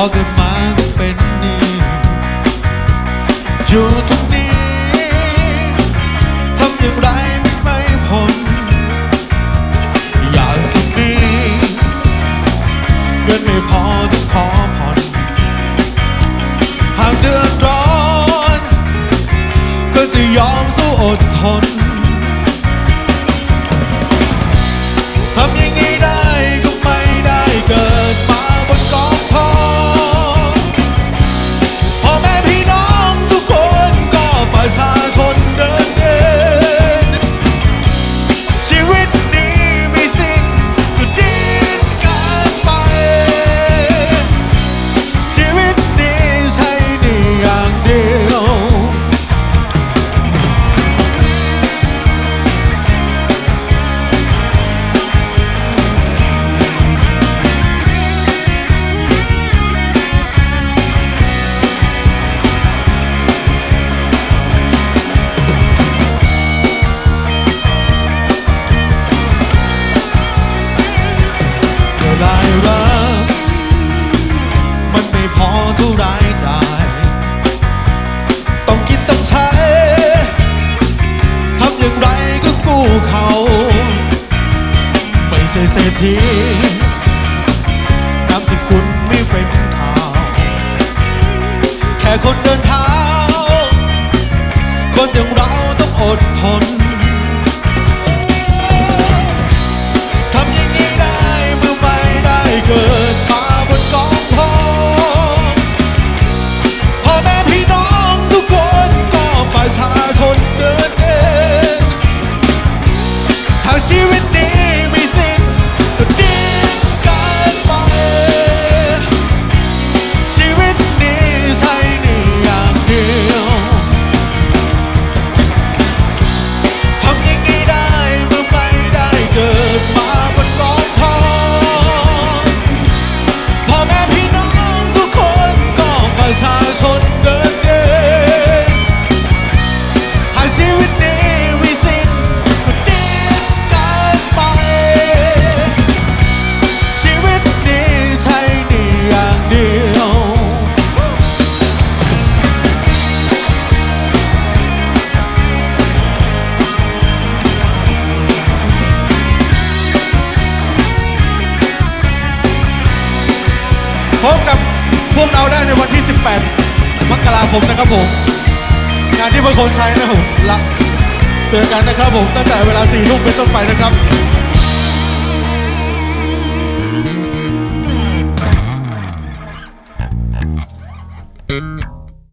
พอเกิดมาเป็นนี่อยู่ทุกนี้ทำอย่างไรไม่ไปพ้นอยากจะมีเงินไม่พอต้องขอผ่อนหากเดือนร้อน ก็จะยอมสู้อดทนทำอย่างนี้ได้ ช่เศรษฐีนามสกุลไม่เป็นข่าว แค่คนเดินเท้า คนอย่างเราต้องอดทน พบกับพวกเราได้ในวันที่ 18 มกราคมนะครับผม งานที่เมืองคนใช้นะครับผมละเจอกันนะครับผมตั้งแต่เวลา4ทุ่มเป็นต้นไปนะครับ